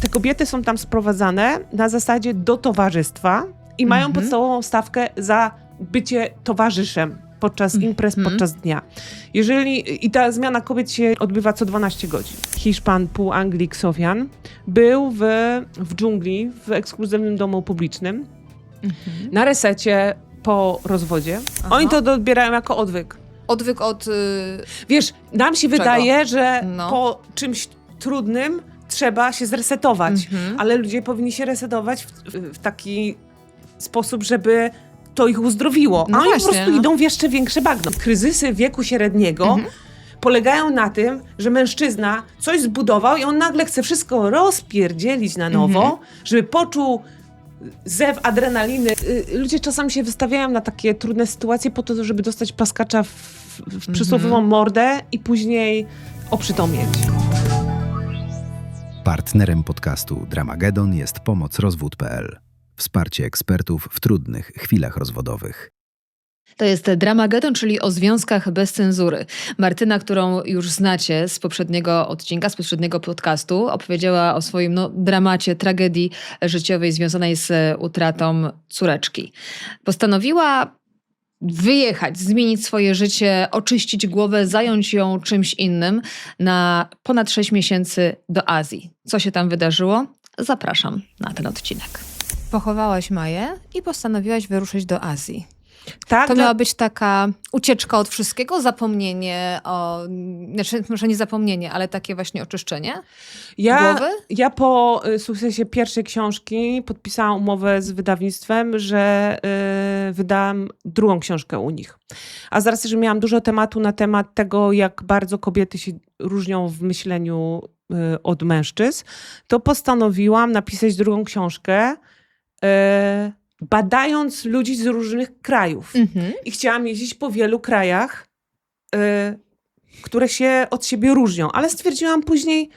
Te kobiety są tam sprowadzane na zasadzie do towarzystwa i mają Mhm. podstawową stawkę za bycie towarzyszem podczas imprez, Mhm. podczas dnia. Jeżeli, I ta zmiana kobiet się odbywa co 12 godzin. Hiszpan, półanglik, Sofian był w, w dżungli, w ekskluzywnym domu publicznym, Mhm. na resecie po rozwodzie. Aha. Oni to odbierają jako odwyk. Odwyk od... y, Wiesz, nam się wydaje, że No. po czymś trudnym trzeba się zresetować, Mhm. ale ludzie powinni się resetować w, w taki sposób, żeby to ich uzdrowiło. No A oni właśnie, po prostu no. idą w jeszcze większe bagno. Kryzysy wieku średniego Mhm. polegają na tym, że mężczyzna coś zbudował i on nagle chce wszystko rozpierdzielić na nowo, Mhm. żeby poczuł zew adrenaliny. Y, Ludzie czasami się wystawiają na takie trudne sytuacje po to, żeby dostać plaskacza w, w przysłowiową Mhm. mordę i później oprzytomnieć. Partnerem podcastu Dramagedon jest pomoc rozwód.pl. Wsparcie ekspertów w trudnych chwilach rozwodowych. To jest Dramagedon, czyli o związkach bez cenzury. Martyna, którą już znacie z poprzedniego odcinka, z poprzedniego podcastu, opowiedziała o swoim no, dramacie, tragedii życiowej związanej z utratą córeczki. Postanowiła wyjechać, zmienić swoje życie, oczyścić głowę, zająć ją czymś innym na ponad 6 miesięcy do Azji. Co się tam wydarzyło? Zapraszam na ten odcinek. Pochowałaś Maję i postanowiłaś wyruszyć do Azji. Tak, To dla- miała być taka ucieczka od wszystkiego, zapomnienie o. Znaczy, może nie zapomnienie, ale takie właśnie oczyszczenie ja, głowy? ja po y, sukcesie pierwszej książki podpisałam umowę z wydawnictwem, że y, wydam drugą książkę u nich. A z racji, że miałam dużo tematu na temat tego, jak bardzo kobiety się różnią w myśleniu y, od mężczyzn, to postanowiłam napisać drugą książkę, y, badając ludzi z różnych krajów. Mhm. I chciałam jeździć po wielu krajach, y, które się od siebie różnią. Ale stwierdziłam później,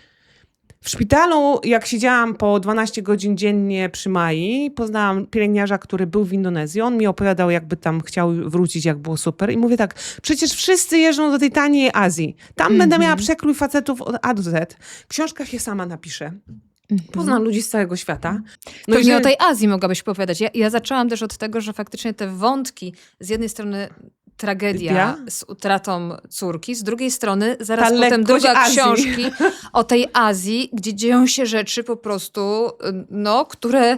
w szpitalu, jak siedziałam po 12 godzin dziennie przy Mai, poznałam pielęgniarza, który był w Indonezji. On mi opowiadał, jakby tam chciał wrócić, jak było super. I mówię tak, przecież wszyscy jeżdżą do tej taniej Azji. Tam będę Mhm. miała przekrój facetów od A do Z. Książka się sama napisze. Poznam ludzi z całego świata. No Pewnie jeżeli- o tej Azji mogłabyś powiedzieć. Ja, ja zaczęłam też od tego, że faktycznie te wątki, z jednej strony tragedia Ja? z utratą córki, z drugiej strony zaraz Ta potem druga Azji. książki o tej Azji, gdzie dzieją się rzeczy po prostu, no, które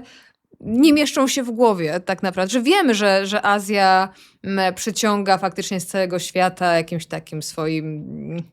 nie mieszczą się w głowie tak naprawdę. Że wiemy, że, że Azja m, przyciąga faktycznie z całego świata jakimś takim swoim...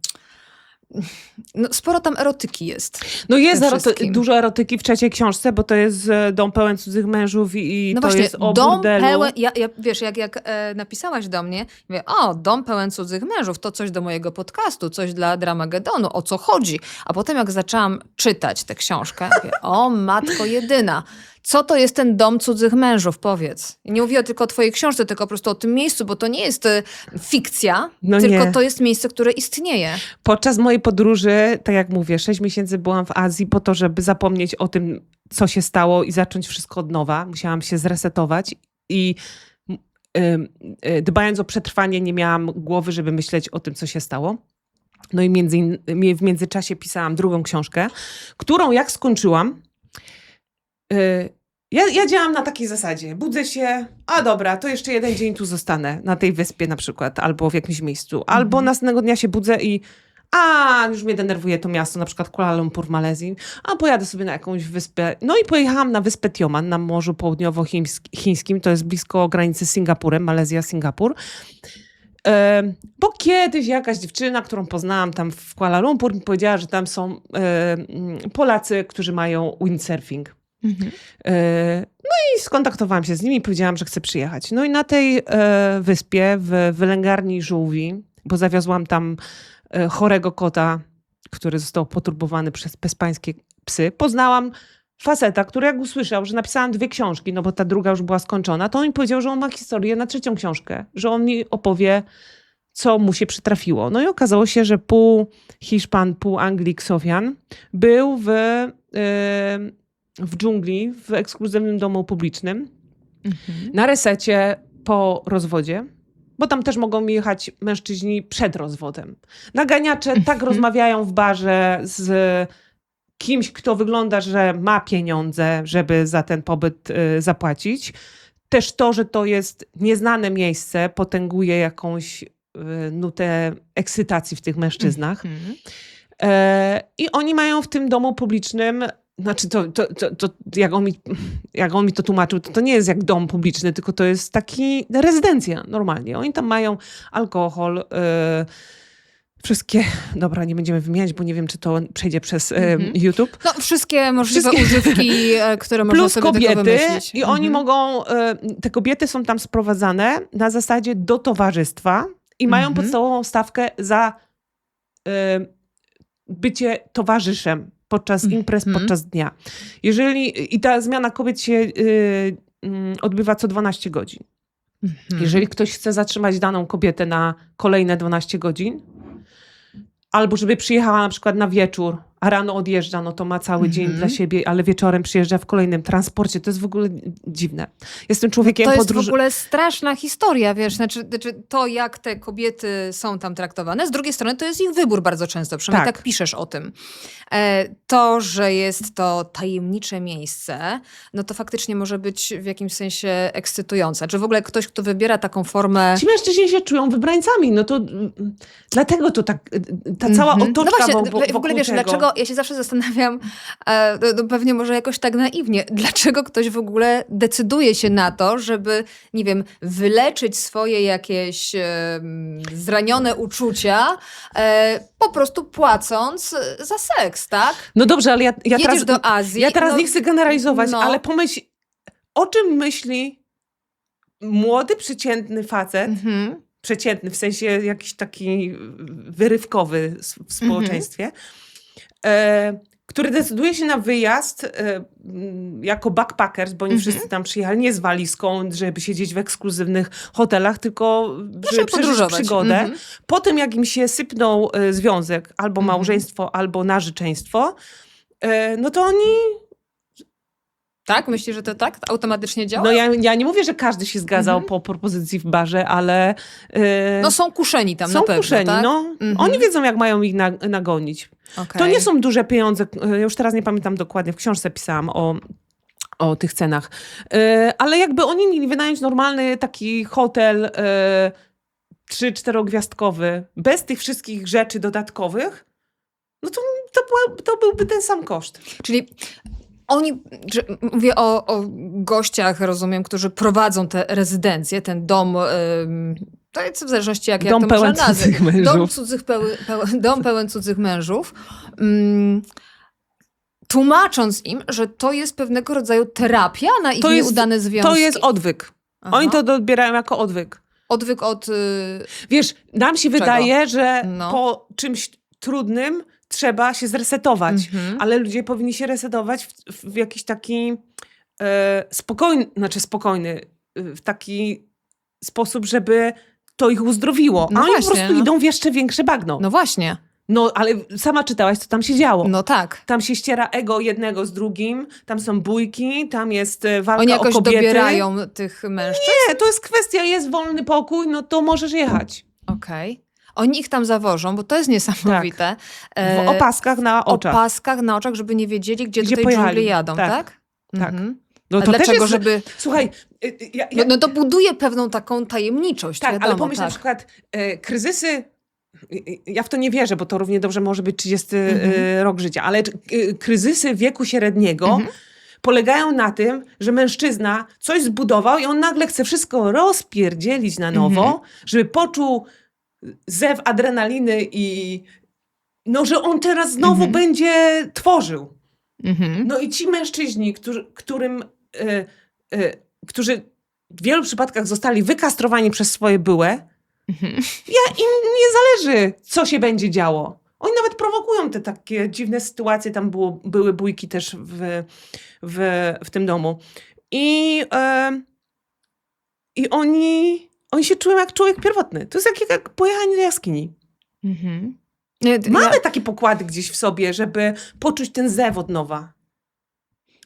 No, sporo tam erotyki jest. No jest eroty- dużo erotyki w trzeciej książce, bo to jest e, dom pełen cudzych mężów i, i No to właśnie, jest o dom burdelu. pełen, ja, ja, wiesz, jak, jak e, napisałaś do mnie, mówię, o, dom pełen cudzych mężów, to coś do mojego podcastu, coś dla Dramagedonu, o co chodzi? A potem jak zaczęłam czytać tę książkę, mówię, o matko jedyna, co to jest ten dom cudzych mężów, powiedz. Nie mówię tylko o twojej książce, tylko po prostu o tym miejscu, bo to nie jest e, fikcja, No tylko nie. to jest miejsce, które istnieje. Podczas mojej podróży, tak jak mówię, 6 miesięcy byłam w Azji po to, żeby zapomnieć o tym, co się stało i zacząć wszystko od nowa. Musiałam się zresetować i y, dbając o przetrwanie, nie miałam głowy, żeby myśleć o tym, co się stało. No i między, w międzyczasie pisałam drugą książkę, którą jak skończyłam, y, ja, ja działam na takiej zasadzie. Budzę się, a dobra, to jeszcze jeden dzień tu zostanę, na tej wyspie na przykład, albo w jakimś miejscu. Albo Mhm. następnego dnia się budzę i a, już mnie denerwuje to miasto, na przykład Kuala Lumpur w Malezji, a pojadę sobie na jakąś wyspę. No i pojechałam na wyspę Tioman na Morzu Południowochińskim, to jest blisko granicy z Singapurem, Malezja, Singapur. E, bo kiedyś jakaś dziewczyna, którą poznałam tam w Kuala Lumpur, mi powiedziała, że tam są e, Polacy, którzy mają windsurfing. E, No i skontaktowałam się z nimi powiedziałam, że chcę przyjechać. No i na tej e, wyspie w wylęgarni żółwi, bo zawiozłam tam e, chorego kota, który został poturbowany przez bezpańskie psy, poznałam faceta, który jak usłyszał, że napisałam dwie książki, no bo ta druga już była skończona, to on mi powiedział, że on ma historię na trzecią książkę, że on mi opowie, co mu się przytrafiło. No i okazało się, że pół Hiszpan, pół Anglik, Sofian był w, e, w dżungli, w ekskluzywnym domu publicznym, Mhm. na resecie po rozwodzie, bo tam też mogą jechać mężczyźni przed rozwodem. Naganiacze tak rozmawiają w barze z kimś, kto wygląda, że ma pieniądze, żeby za ten pobyt y, zapłacić. Też to, że to jest nieznane miejsce, potęguje jakąś y, nutę ekscytacji w tych mężczyznach. Mhm. E, I oni mają w tym domu publicznym, znaczy to, to, to, to jak, on mi, jak on mi to tłumaczył, to, to nie jest jak dom publiczny, tylko to jest taki rezydencja normalnie. Oni tam mają alkohol, e, wszystkie, dobra, nie będziemy wymieniać, bo nie wiem, czy to przejdzie przez e, Mhm. YouTube. No, wszystkie możliwe Wszystkie- używki, e, które można Plus sobie kobiety i oni Mhm. mogą, e, te kobiety są tam sprowadzane na zasadzie do towarzystwa i mają Mhm. podstawową stawkę za e, bycie towarzyszem podczas imprez, Mhm. podczas dnia. Jeżeli, i ta zmiana kobiet się y, mm, odbywa co 12 godzin. Mhm. Jeżeli ktoś chce zatrzymać daną kobietę na kolejne 12 godzin, albo żeby przyjechała na przykład na wieczór, a rano odjeżdża, no to ma cały dzień Mhm. dla siebie, ale wieczorem przyjeżdża w kolejnym transporcie. To jest w ogóle dziwne. Jestem człowiekiem To jest podróż... w ogóle straszna historia, wiesz, znaczy, znaczy to, jak te kobiety są tam traktowane. Z drugiej strony to jest ich wybór bardzo często, przynajmniej tak, Tak. piszesz o tym. E, to, że jest to tajemnicze miejsce, no to faktycznie może być w jakimś sensie ekscytujące. Czy w ogóle ktoś, kto wybiera taką formę... Ci mężczyźni się czują wybrańcami, no to mm, dlatego to tak, y, ta cała Mhm. otoczka no właśnie, w ogóle wiesz, tego. dlaczego, ja się zawsze zastanawiam, e, no, no pewnie może jakoś tak naiwnie, dlaczego ktoś w ogóle decyduje się na to, żeby, nie wiem, wyleczyć swoje jakieś em, zranione uczucia, e, po prostu płacąc e, za seks, tak? No dobrze, ale ja, ja Jedziesz teraz, do Azji. ja teraz no, nie chcę generalizować, no. ale pomyśl, o czym myśli młody, przeciętny facet, Mhm. przeciętny, w sensie jakiś taki wyrywkowy w społeczeństwie, e, który decyduje się na wyjazd e, jako backpackers, bo oni Mhm. wszyscy tam przyjechali nie z walizką, żeby siedzieć w ekskluzywnych hotelach, tylko żeby przeżyć przygodę. Mhm. Po tym, jak im się sypnął e, związek, albo Mhm. małżeństwo, albo narzeczeństwo, e, no to oni Tak? Myślisz, że to tak automatycznie działa? No ja, ja nie mówię, że każdy się zgadzał Mhm. po propozycji w barze, ale e, No są kuszeni tam są na pewno, kuszeni. tak? No. Mhm. Oni wiedzą, jak mają ich na, nagonić. To Okej. nie są duże pieniądze. e, Już teraz nie pamiętam dokładnie, w książce pisałam o, o tych cenach. E, Ale jakby oni mieli wynająć normalny taki hotel e, trzy, czterogwiazdkowy, bez tych wszystkich rzeczy dodatkowych, no to, to, była, to byłby ten sam koszt. Czyli oni, że, mówię o, o gościach, rozumiem, którzy prowadzą te rezydencje, ten dom, to jest w zależności jak, jak Dom to pełen cudzych mężów. Dom, cudzych peły, pełen, dom pełen cudzych mężów. Ym, tłumacząc im, że to jest pewnego rodzaju terapia na ich To jest- nieudane związki. To jest odwyk. Aha. Oni to odbierają jako odwyk. Odwyk od... Y, Wiesz, nam się wydaje, że No. po czymś trudnym trzeba się zresetować, mhm. ale ludzie powinni się resetować w, w jakiś taki e, spokojny, znaczy spokojny, e, w taki sposób, żeby to ich uzdrowiło. A No oni po właśnie, prostu no. idą w jeszcze większe bagno. No. No właśnie, ale sama czytałaś, co tam się działo. no tak. Tam się ściera ego jednego z drugim, tam są bójki, tam jest e, walka Oni o jakoś kobiety. dobierają tych mężczyzn? Nie, to jest kwestia, jest wolny pokój, no to możesz jechać. Okej. Oni ich tam zawożą, bo to jest niesamowite. W E, opaskach na oczach. opaskach na oczach, żeby nie wiedzieli, gdzie, Gdzie do tej pojechali. dżungli jadą, tak? Tak, tak. Mhm. No A to też dlaczego, jest, żeby... Słuchaj, y, y, ja, No, ja, no to buduje pewną taką tajemniczość, tak, wiadomo, ale pomyśl tak. na przykład e, kryzysy, y, ja w to nie wierzę, bo to równie dobrze może być 30 Mhm. e, rok życia, ale y, kryzysy wieku średniego Mhm. polegają na tym, że mężczyzna coś zbudował i on nagle chce wszystko rozpierdzielić na nowo, Mhm. żeby poczuł zew adrenaliny i no, że on teraz znowu Mhm. będzie tworzył. Mhm. No i ci mężczyźni, którzy, którym, e, e, którzy w wielu przypadkach zostali wykastrowani przez swoje byłe, Mhm. ja im nie zależy, co się będzie działo. Oni nawet prowokują te takie dziwne sytuacje. Tam było, były bójki też w, w, w tym domu. I, e, i oni, oni się czują jak człowiek pierwotny. To jest jak, jak pojechanie do jaskini. Mhm. Mamy ja, takie pokłady gdzieś w sobie, żeby poczuć ten zew od nowa.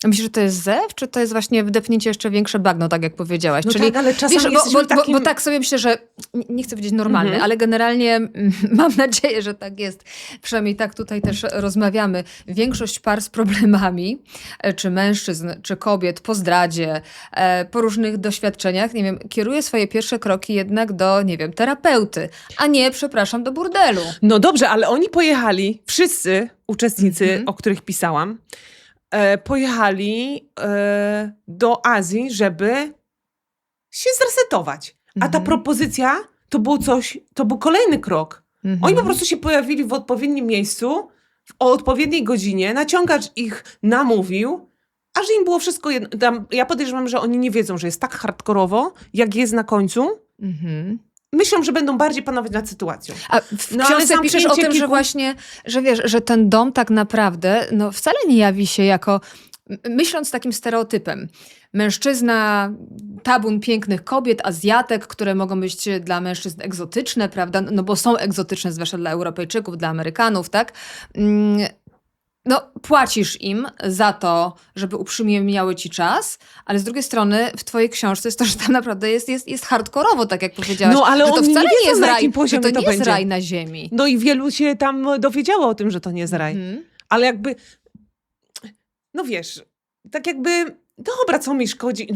Myślisz, że to jest zew, czy to jest właśnie wdepnięcie jeszcze większe bagno, tak jak powiedziałaś? No Czyli tak, ale czasami Wiesz, bo, bo, takim... bo, bo tak sobie myślę, że nie- nie chcę powiedzieć normalny, Mhm. ale generalnie mm, mam nadzieję, że tak jest. Przynajmniej tak tutaj też rozmawiamy. Większość par z problemami, e, czy mężczyzn, czy kobiet po zdradzie, e, po różnych doświadczeniach, nie wiem, kieruje swoje pierwsze kroki jednak do, nie wiem, terapeuty, a nie, przepraszam, do burdelu. No dobrze, ale oni pojechali, wszyscy uczestnicy, Mhm. o których pisałam, e, pojechali e, do Azji, żeby się zresetować. A ta Mhm. propozycja to był coś, to był kolejny krok. Mhm. Oni po prostu się pojawili w odpowiednim miejscu, w, o odpowiedniej godzinie, naciągacz ich namówił, a że im było wszystko jedno. Tam, ja podejrzewam, że oni nie wiedzą, że jest tak hardkorowo, jak jest na końcu. Mhm. Myślą, że będą bardziej panować nad sytuacją. A w No, książce piszesz o tym, że kilku- właśnie, że wiesz, że ten dom tak naprawdę no, wcale nie jawi się jako, myśląc takim stereotypem, mężczyzna, tabun pięknych kobiet, Azjatek, które mogą być dla mężczyzn egzotyczne, prawda? No bo są egzotyczne, zwłaszcza dla Europejczyków, dla Amerykanów, tak? Mm, No, płacisz im za to, żeby uprzyjemniały ci czas, ale z drugiej strony w twojej książce jest to, że tam naprawdę jest, jest, jest hardkorowo, tak jak powiedziałaś. No, ale że to nie wcale wiedzą, nie jest na raj, jakim że poziomie to to nie jest będzie. raj na ziemi. No i wielu się tam dowiedziało o tym, że to nie jest raj. Mhm. Ale jakby, no wiesz, tak jakby, dobra, co mi szkodzi,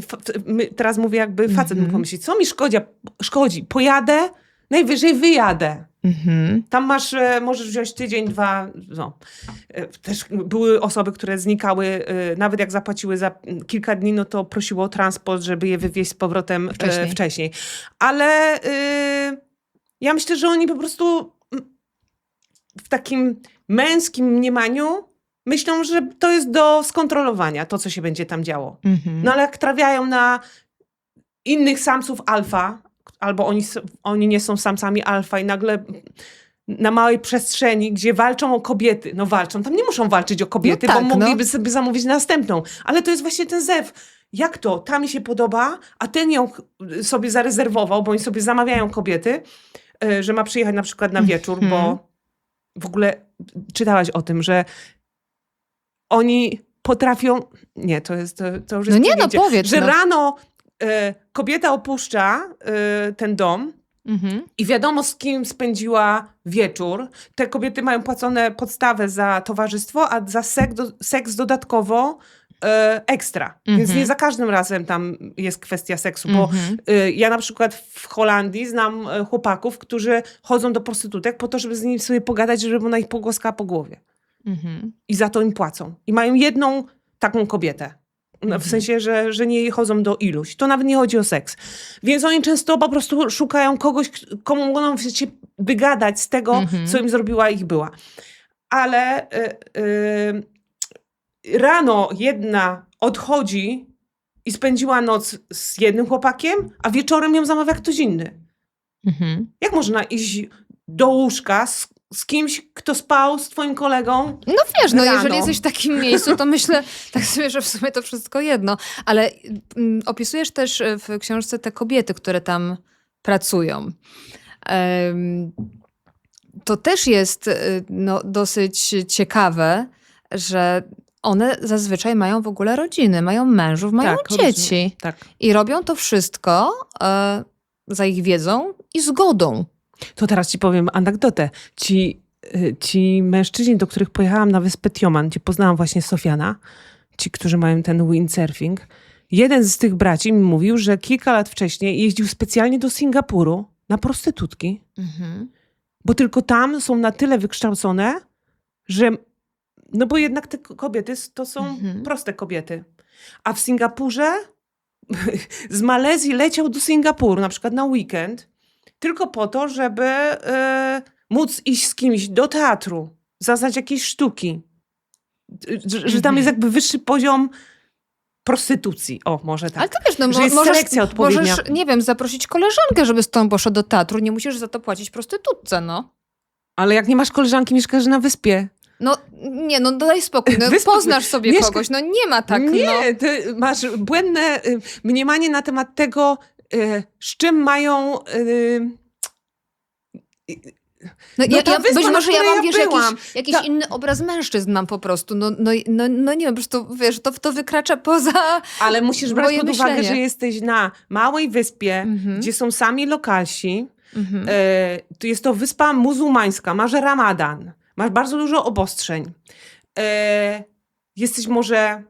teraz mówię jakby facet Mhm. mógł pomyśleć, co mi szkodzi, szkodzi, pojadę, najwyżej wyjadę. Mhm. Tam masz, e, możesz wziąć tydzień, dwa, no. E, Też były osoby, które znikały, e, nawet jak zapłaciły za kilka dni, no to prosiło o transport, żeby je wywieźć z powrotem Wcześniej. wcześniej. Ale e, ja myślę, że oni po prostu w takim męskim mniemaniu myślą, że to jest do skontrolowania, to co się będzie tam działo. Mhm. No ale jak trafiają na innych samców alfa, albo oni, oni nie są samcami alfa i nagle na małej przestrzeni, gdzie walczą o kobiety, no walczą, tam nie muszą walczyć o kobiety, No tak, bo no. mogliby sobie zamówić następną, ale to jest właśnie ten zew. Jak to? Ta mi się podoba, a ten ją sobie zarezerwował, bo oni sobie zamawiają kobiety, y, że ma przyjechać na przykład na wieczór, Mhm. bo w ogóle czytałaś o tym, że oni potrafią. Nie, to jest. To, to już No jest nie, no powiedz, Że no. rano e, kobieta opuszcza e, ten dom Mhm. i wiadomo, z kim spędziła wieczór. Te kobiety mają płacone podstawę za towarzystwo, a za seks, do, seks dodatkowo e, ekstra. Więc Mhm. nie za każdym razem tam jest kwestia seksu, bo Mhm. Y, Ja na przykład w Holandii znam chłopaków, którzy chodzą do prostytutek po to, żeby z nimi sobie pogadać, żeby ona ich pogłaskała po głowie. Mhm. I za to im płacą. I mają jedną taką kobietę. No, Mhm. W sensie, że, że nie chodzą do iluś. To nawet nie chodzi o seks. Więc oni często po prostu szukają kogoś, komu mogą się wygadać z tego, Mhm. co im zrobiła ich była. Ale y, y, rano jedna odchodzi i spędziła noc z jednym chłopakiem, a wieczorem ją zamawia ktoś inny. Mhm. Jak można iść do łóżka z, z kimś, kto spał z twoim kolegą? No wiesz, no Rano. jeżeli jesteś w takim miejscu, to myślę tak sobie, że w sumie to wszystko jedno. Ale mm, opisujesz też e, w książce te kobiety, które tam pracują. Em, to też jest e, no, dosyć ciekawe, że one zazwyczaj mają w ogóle rodziny, mają mężów, mają Tak, dzieci. Tak. I robią to wszystko e, za ich wiedzą i zgodą. To teraz ci powiem anegdotę. Ci, y, ci mężczyźni, do których pojechałam na wyspę Tioman, gdzie poznałam właśnie Sofiana, ci, którzy mają ten windsurfing, jeden z tych braci mi mówił, że kilka lat wcześniej jeździł specjalnie do Singapuru na prostytutki, bo tylko tam są na tyle wykształcone, że no bo jednak te kobiety to są Mhm. proste kobiety. A w Singapurze z Malezji leciał do Singapuru na przykład na weekend tylko po to, żeby e, móc iść z kimś do teatru, zaznać jakieś sztuki. Że, że tam Mhm. jest jakby wyższy poziom prostytucji. O, może tak. Ale to wiesz, no, Że jest możesz, selekcja odpowiednia. możesz, nie wiem, zaprosić koleżankę, żeby z tobą poszła do teatru. Nie musisz za to płacić prostytutce, no. Ale jak nie masz koleżanki, mieszkasz na wyspie. No nie, no daj spokój, no, poznasz sobie mieszka- kogoś, no nie ma tak, nie, no. ty masz błędne y, mniemanie na temat tego, y, z czym mają y, y, No, No ja, ja, wyspa, być może ja mam, ja wiesz, byłam, jakiś, jakiś inny obraz mężczyzn mam po prostu. No, no, no, no nie wiem, po prostu, wiesz, to, to wykracza poza... Ale musisz brać pod uwagę, myślenie. że jesteś na małej wyspie, Mhm. gdzie są sami lokalsi. Mhm. E, to jest to wyspa muzułmańska, masz ramadan, masz bardzo dużo obostrzeń. E, jesteś może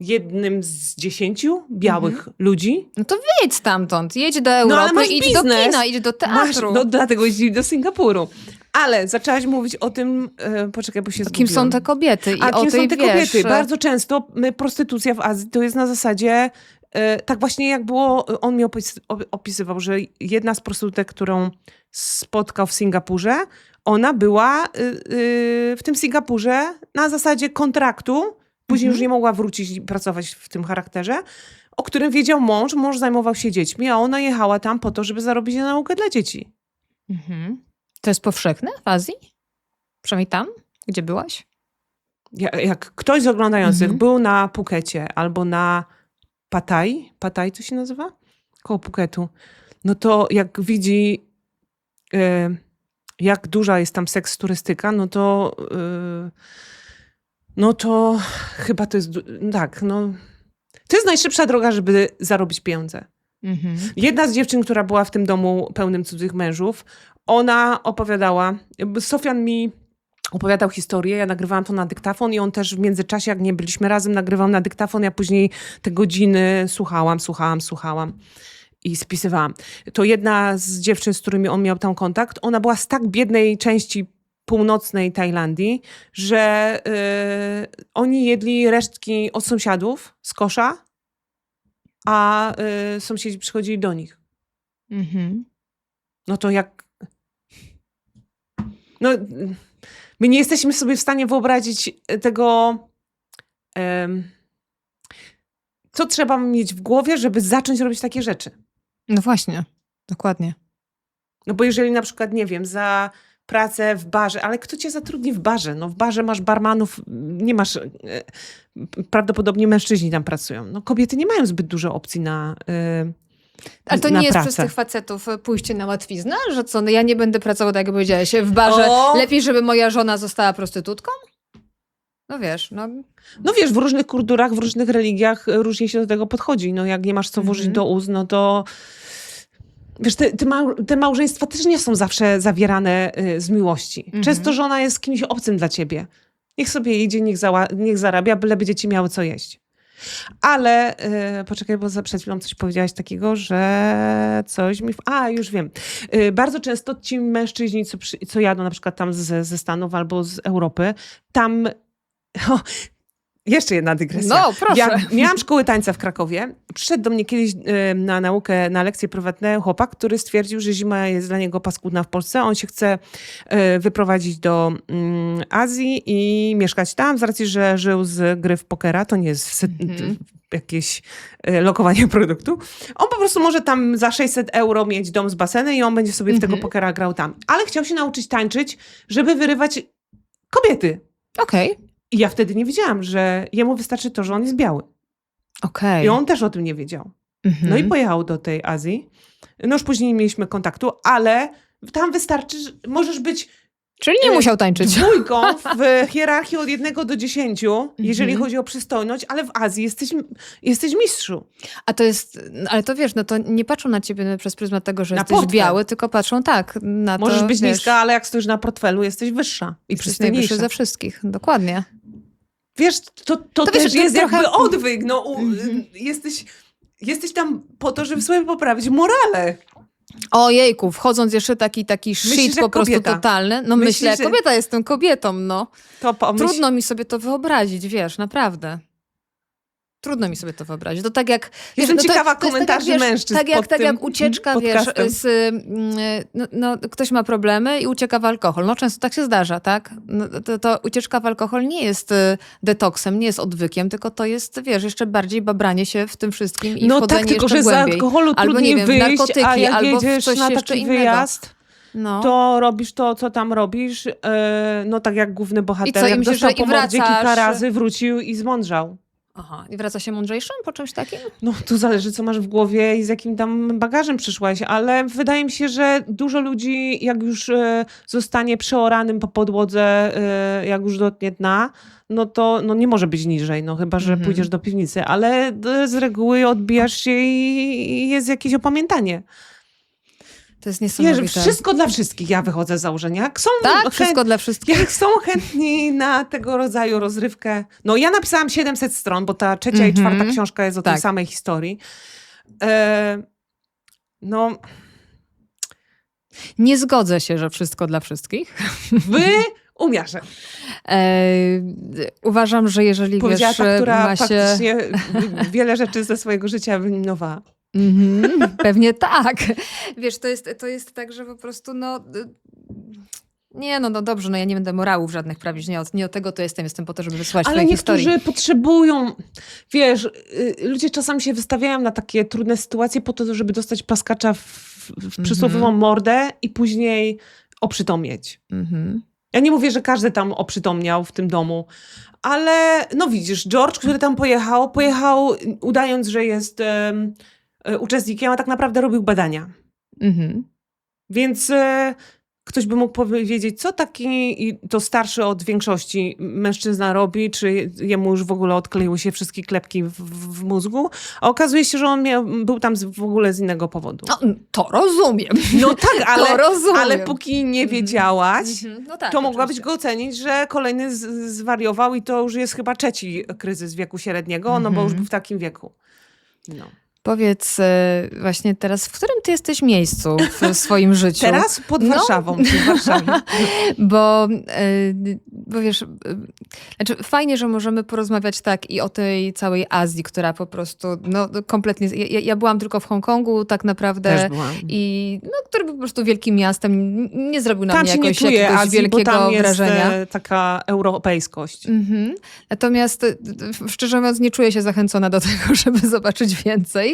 jednym z dziesięciu białych Mhm. ludzi. No to wyjedź stamtąd, jedź do Europy, ale masz idź do biznes. kina, idź do Masz, teatru. no dlatego jeździć do Singapuru. Ale zaczęłaś mówić o tym, e, poczekaj, bo się Kim są te kobiety i A o kim tej, są te wiesz, kobiety? Bardzo często prostytucja w Azji to jest na zasadzie, e, tak właśnie jak było, on mi opis, op- opisywał, że jedna z prostytutek, którą spotkał w Singapurze, ona była y, y, w tym Singapurze na zasadzie kontraktu, później Mhm. już nie mogła wrócić i pracować w tym charakterze, o którym wiedział mąż, mąż zajmował się dziećmi, a ona jechała tam po to, żeby zarobić na naukę dla dzieci. Mhm. To jest powszechne w Azji? Przynajmniej tam, gdzie byłaś? Ja- Jak ktoś z oglądających Mhm. był na Pukecie albo na Pataj, Pataj to się nazywa? Koło Puketu. No to jak widzi, e, jak duża jest tam seks turystyka, no to e, no to chyba to jest, tak, no. To jest najszybsza droga, żeby zarobić pieniądze. Mhm. Jedna z dziewczyn, która była w tym domu pełnym cudzych mężów, ona opowiadała, Sofian mi opowiadał historię, ja nagrywałam to na dyktafon i on też w międzyczasie, jak nie byliśmy razem, nagrywał na dyktafon, ja później te godziny słuchałam, słuchałam, słuchałam i spisywałam. To jedna z dziewczyn, z którymi on miał tam kontakt, ona była z tak biednej części północnej Tajlandii, że y, oni jedli resztki od sąsiadów z kosza, a y, sąsiedzi przychodzili do nich. Mhm. No to jak. No, my nie jesteśmy sobie w stanie wyobrazić tego. em, co trzeba mieć w głowie, żeby zacząć robić takie rzeczy. No właśnie, dokładnie. No bo jeżeli na przykład, nie wiem, za pracę w barze, ale kto cię zatrudni w barze? No w barze masz barmanów, nie masz, e, prawdopodobnie mężczyźni tam pracują. No kobiety nie mają zbyt dużo opcji na e, Ale to nie jest pracę. przez tych facetów e, pójście na łatwiznę, że co, no ja nie będę pracował, tak jak powiedziałeś, w barze. O! Lepiej, żeby moja żona została prostytutką? No wiesz, no... No wiesz, w różnych kulturach, w różnych religiach różnie się do tego podchodzi. No jak nie masz co włożyć Mhm. do ust, no to... Wiesz, te, te, mał, te małżeństwa też nie są zawsze zawierane y, z miłości. Mhm. Często żona jest kimś obcym dla ciebie. Niech sobie idzie, niech, zała, niech zarabia, byleby dzieci miały co jeść. Ale y, poczekaj, bo za przed chwilą coś powiedziałaś takiego, że coś mi... w- A, już wiem. Y, bardzo często ci mężczyźni, co, przy, co jadą na przykład tam ze, ze Stanów albo z Europy, tam... O, jeszcze jedna dygresja. No, proszę. Ja miałam szkołę tańca w Krakowie. Przyszedł do mnie kiedyś y, na naukę, na lekcje prywatne chłopak, który stwierdził, że zima jest dla niego paskudna w Polsce. On się chce y, wyprowadzić do mm, Azji i mieszkać tam z racji, że żył z gry w pokera. To nie jest Mhm. jakieś y, lokowanie produktu. On po prostu może tam za 600 euro mieć dom z basenem i on będzie sobie w tego Mhm. pokera grał tam. Ale chciał się nauczyć tańczyć, żeby wyrywać kobiety. Okej, I ja wtedy nie wiedziałam, że jemu wystarczy to, że on jest biały. okej. I on też o tym nie wiedział. Mhm. No i pojechał do tej Azji. No już później nie mieliśmy kontaktu, ale tam wystarczy, że możesz być Czyli nie y, musiał tańczyć. dwójką w hierarchii od jednego do dziesięciu, jeżeli Mhm. chodzi o przystojność, ale w Azji jesteś, jesteś mistrzu. A to jest, ale to wiesz, no to nie patrzą na ciebie przez pryzmat tego, że Na jesteś portfel. biały, tylko patrzą tak, na to, Możesz być wiesz, niska, ale jak stoisz na portfelu, jesteś wyższa i jesteś przystojniejsza. ze wszystkich. Dokładnie. Wiesz, to, to, To wiesz, też to jest jest jakby trochę- odwyk. No, u, Mhm. jesteś, jesteś tam po to, żeby sobie poprawić morale. Ojejku, wchodząc jeszcze taki, taki shit Myślisz, po jak prostu kobieta. totalny. No Myślisz, myślę, że- kobieta jestem kobietą, no. To pomyśl, Trudno mi sobie to wyobrazić, wiesz, naprawdę. Trudno mi sobie to wyobrazić. To tak jak... Jestem no to, ciekawa to jest komentarzy tak jak, wiesz, mężczyzn Tak jak, tak jak ucieczka, wiesz, z, mm, no, no, ktoś ma problemy i ucieka w alkohol. No często tak się zdarza, tak? No, to, to ucieczka w alkohol nie jest y, detoksem, nie jest odwykiem, tylko to jest, wiesz, jeszcze bardziej babranie się w tym wszystkim i no tak, tylko że z głębiej. alkoholu Albo, trudniej nie wiem, wyjść, narkotyki, a jak albo jedziesz coś na taki innego. wyjazd, No. to robisz to, co tam robisz. e, no tak jak główny bohater, I co, jak myślisz, dostał po kilka razy, wrócił i zmądrzał. Aha. I wraca się mądrzejszym po czymś takim? No, tu zależy, co masz w głowie i z jakim tam bagażem przyszłaś, ale wydaje mi się, że dużo ludzi, jak już e, zostanie przeoranym po podłodze, e, jak już dotknie dna, no to no nie może być niżej, no chyba, że Mhm. pójdziesz do piwnicy, ale e, z reguły odbijasz się i, i jest jakieś opamiętanie. To jest niesamowite. wszystko dla wszystkich, ja wychodzę z założenia. Jak są Tak? Wszystko dla wszystkich? jak są chętni na tego rodzaju rozrywkę. No ja napisałam 700 stron, bo ta trzecia i Mhm. czwarta książka jest o tej Tak. samej historii. E, no, Nie zgodzę się, że wszystko dla wszystkich. wy umiarze. E, uważam, że jeżeli Powiedziała wiesz, ta, która ma się... faktycznie wiele rzeczy ze swojego życia wyeliminowała. Mhm, pewnie tak. Wiesz, to jest, to jest tak, że po prostu no... y, Nie, no, no dobrze, no ja nie będę morałów żadnych prawić, nie od, nie od tego to jestem, jestem po to, żeby wysłać Ale niektórzy historii. potrzebują, wiesz, y, ludzie czasami się wystawiają na takie trudne sytuacje po to, żeby dostać plaskacza w, w Mhm. przysłowiową mordę i później oprzytomnieć. Mhm. Ja nie mówię, że każdy tam oprzytomniał w tym domu, ale no widzisz, George, który tam pojechał, pojechał udając, że jest e, uczestnikiem, a tak naprawdę robił badania. Mhm. Więc e, ktoś by mógł powiedzieć, co taki i to starszy od większości mężczyzna robi, czy jemu już w ogóle odkleiły się wszystkie klepki w, w, mózgu, a okazuje się, że on miał, był tam z, w ogóle z innego powodu. No, to rozumiem. No tak, ale, rozumiem. ale póki nie wiedziałaś, Mhm. No tak, to mogłabyś oczywiście. go ocenić, że kolejny z, zwariował i to już jest chyba trzeci kryzys wieku średniego, no bo już Mhm. był w takim wieku. No. Powiedz e, właśnie teraz, w którym ty jesteś miejscu w swoim życiu? Teraz pod No. Warszawą, w Warszawie. Bo, e, bo wiesz, e, znaczy fajnie, że możemy porozmawiać tak i o tej całej Azji, która po prostu, no kompletnie, ja, ja byłam tylko w Hongkongu tak naprawdę Też byłam. i no, który był po prostu wielkim miastem, nie zrobił na Tam mnie jakoś, jakiegoś Azji, bo wielkiego tam jest wrażenia. taka europejskość. Mhm. Natomiast szczerze mówiąc, nie czuję się zachęcona do tego, żeby zobaczyć więcej.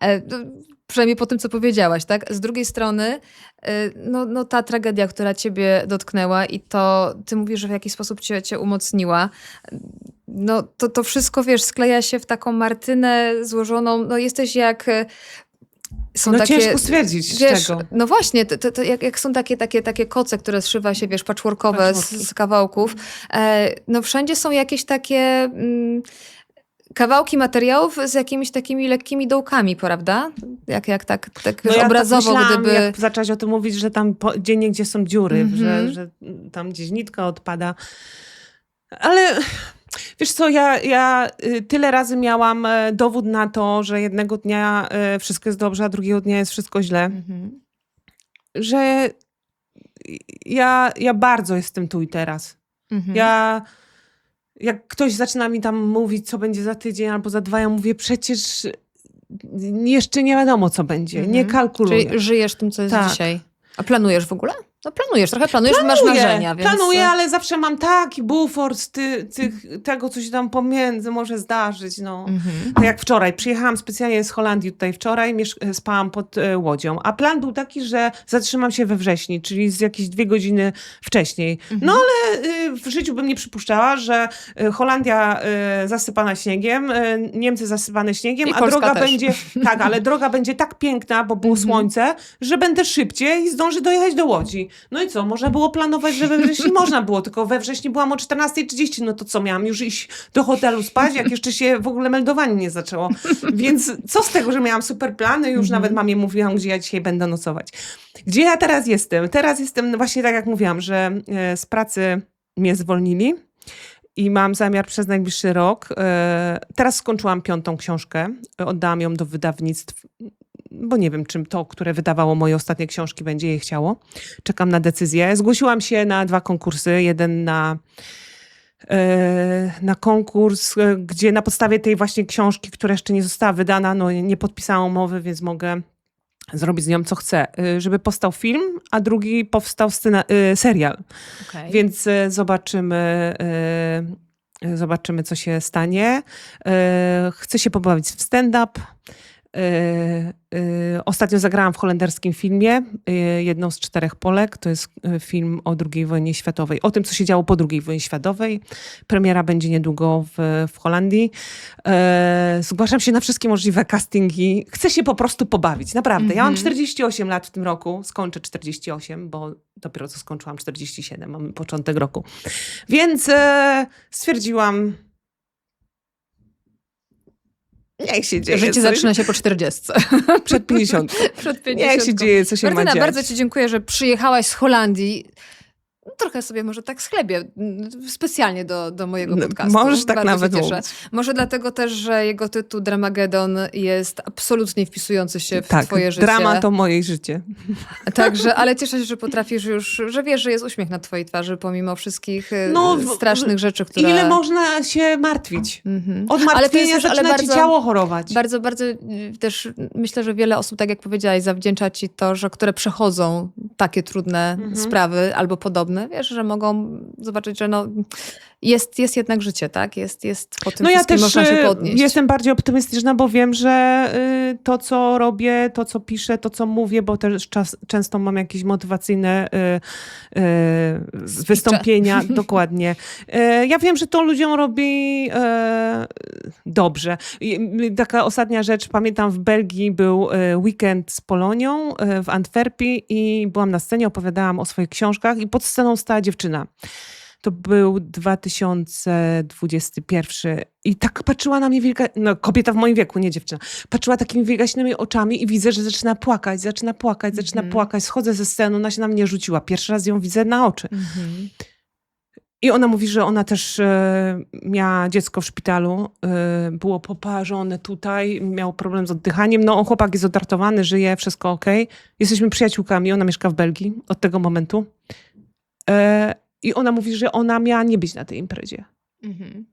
E, no, Przynajmniej po tym, co powiedziałaś, tak? Z drugiej strony, e, no, no ta tragedia, która ciebie dotknęła i to, ty mówisz, że w jakiś sposób cię, cię umocniła, no to, to wszystko, wiesz, skleja się w taką martynę złożoną, no jesteś jak... e, Są No takie, ciężko stwierdzić, Wiesz, czego. no właśnie, to, to, jak, jak są takie, takie, takie koce, które zszywa się, wiesz, patchworkowe z, z kawałków, e, no wszędzie są jakieś takie mm, kawałki materiałów z jakimiś takimi lekkimi dołkami, prawda? Jak, jak tak, tak No ja obrazowo, tak myślałam, gdyby... jak zaczęłaś o tym mówić, że tam po, gdzie niegdzie są dziury, Mhm. że, że tam gdzieś nitka odpada. Ale wiesz co, ja, ja y, tyle razy miałam e, dowód na to, że jednego dnia e, wszystko jest dobrze, a drugiego dnia jest wszystko źle. Mhm. Że ja, ja bardzo jestem tu i teraz. Mhm. Ja, jak ktoś zaczyna mi tam mówić, co będzie za tydzień albo za dwa, ja mówię, przecież jeszcze nie wiadomo, co będzie. Nie Mhm. kalkuluję. Czyli żyjesz tym, co jest Tak. dzisiaj. A planujesz w ogóle? No planujesz, trochę planujesz, bo masz Planuję, marzenia, więc... Planuję, ale zawsze mam taki bufor z ty, tych, tego, co się tam pomiędzy może zdarzyć. No. Mhm. Tak jak wczoraj. Przyjechałam specjalnie z Holandii tutaj wczoraj, miesz- spałam pod e, łodzią. A plan był taki, że zatrzymam się we wrześni, czyli z jakieś dwie godziny wcześniej. No ale y, w życiu bym nie przypuszczała, że y, Holandia zasypana śniegiem, Niemcy zasypane śniegiem, I a Polska droga też. będzie tak, ale droga będzie tak piękna, bo było Mhm. słońce, że będę szybciej i zdążę dojechać do Łodzi. No i co, można było planować, że we wrześniu można było, tylko we wrześniu byłam o 14.30, no to co, miałam już iść do hotelu spać, jak jeszcze się w ogóle meldowanie nie zaczęło. Więc co z tego, że miałam super plany, już Mhm. nawet mamie mówiłam, gdzie ja dzisiaj będę nocować. Gdzie ja teraz jestem? Teraz jestem właśnie tak, jak mówiłam, że e, z pracy mnie zwolnili. I mam zamiar przez najbliższy rok. e, Teraz skończyłam piątą książkę. Oddałam ją do wydawnictw, bo nie wiem, czym to, które wydawało moje ostatnie książki, będzie je chciało. Czekam na decyzję. Zgłosiłam się na dwa konkursy. Jeden na, e, na konkurs, e, gdzie na podstawie tej właśnie książki, która jeszcze nie została wydana, no nie podpisałam umowy, więc mogę zrobić z nią co chcę. E, Żeby powstał film, a drugi powstał serial. Okej. Więc zobaczymy, zobaczymy, co się stanie. Chcę się pobawić w stand-up. Y, y, Ostatnio zagrałam w holenderskim filmie, y, jedną z czterech Polek. To jest film o II wojnie światowej, o tym, co się działo po II wojnie światowej. Premiera będzie niedługo w, w Holandii. Zgłaszam się na wszystkie możliwe castingi. Chcę się po prostu pobawić, naprawdę. Ja mam Mhm. 48 lat w tym roku, skończę 48, bo dopiero co skończyłam 47, mamy początek roku. Więc stwierdziłam, niech się dzieje. Życie coś. zaczyna się po 40. Przed 50. Przed 50. Niech się dzieje, co się ma Martyna, dziać. bardzo ci dziękuję, że przyjechałaś z Holandii. Trochę sobie może tak schlebię, specjalnie do, do mojego No, podcastu. możesz tak Bardzo nawet mówić. Może dlatego też, że jego tytuł Dramagedon jest absolutnie wpisujący się w Tak, twoje życie. drama to moje życie. Także, ale cieszę się, że potrafisz już, że wiesz, że jest uśmiech na twojej twarzy pomimo wszystkich No, no, strasznych rzeczy, które... Ile można się martwić? Mhm. Od Ale martwienia ale zaczyna ci bardzo- ciało chorować. Bardzo, bardzo y, też myślę, że wiele osób, tak jak powiedziałaś, zawdzięcza ci to, że które przechodzą takie trudne Mhm. sprawy albo podobne, wiesz, że mogą zobaczyć, że no, jest, jest jednak życie, tak? Jest, jest po tym No ja też można się y, podnieść. jestem bardziej optymistyczna, bo wiem, że y, to, co robię, to, co piszę, to, co mówię, bo też czas, często mam jakieś motywacyjne y, y, wystąpienia. Dokładnie. Y, ja wiem, że to ludziom robi dobrze. Taka ostatnia rzecz, pamiętam w Belgii był weekend z Polonią w Antwerpii i byłam na scenie, opowiadałam o swoich książkach i pod sceną stała dziewczyna. To był 2021 i tak patrzyła na mnie wielka, no kobieta w moim wieku, nie dziewczyna, patrzyła takimi wielgaśnymi oczami i widzę, że zaczyna płakać, zaczyna płakać, zaczyna Mhm. płakać. Schodzę ze sceny, ona się na mnie rzuciła. Pierwszy raz ją widzę na oczy. Mhm. I ona mówi, że ona też e, miała dziecko w szpitalu, e, było poparzone tutaj, miał problem z oddychaniem. No, chłopak jest odartowany, żyje, wszystko ok. Jesteśmy przyjaciółkami, ona mieszka w Belgii od tego momentu. E, I ona mówi, że ona miała nie być na tej imprezie. Mhm.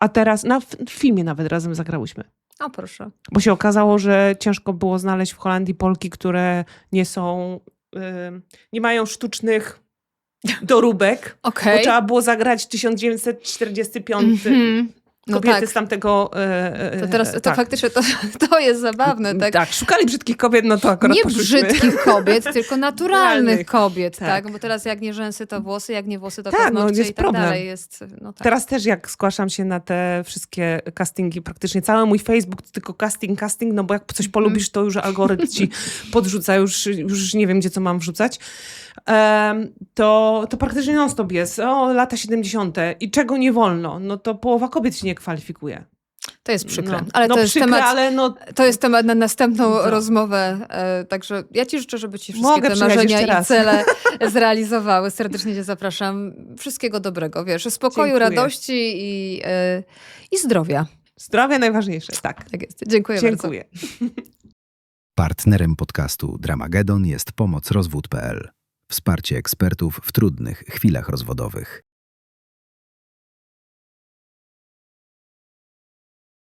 A teraz, na w filmie nawet razem zagrałyśmy. O, proszę. Bo się okazało, że ciężko było znaleźć w Holandii Polki, które nie są, y, nie mają sztucznych doróbek. Okej. Bo trzeba było zagrać 1945. Mhm. No Kobiety tak. z tamtego. e, e, To teraz to tak. faktycznie to, to jest zabawne, tak? tak, szukali brzydkich kobiet, no to akurat nie poszliśmy. brzydkich kobiet, tylko naturalnych kobiet, tak. Tak. Bo teraz jak nie rzęsy, to włosy, jak nie włosy, to Tak, no, jest i tak problem. dalej. Jest, no tak. Teraz też jak zgłaszam się na te wszystkie castingi, praktycznie cały mój Facebook tylko casting, casting, no bo jak coś polubisz, to już algorytm ci podrzuca, już, już nie wiem, gdzie co mam wrzucać. Em, to, to praktycznie non-stop jest. O, lata 70. i czego nie wolno, no to połowa kobiet się nie kwalifikuje. To jest przykre. No, ale no to jest przykre, temat... ale no To jest temat na następną No. rozmowę, e, także ja ci życzę, żeby ci wszystkie Mogę te marzenia i cele zrealizowały. Serdecznie cię zapraszam. Wszystkiego dobrego, wiesz, spokoju, Dziękuję. radości i, e, i zdrowia. zdrowie najważniejsze, tak. Tak jest. Dziękuję, bardzo. Dziękuję. Partnerem podcastu Dramagedon jest Pomoc Rozwód.pl. Wsparcie ekspertów w trudnych chwilach rozwodowych.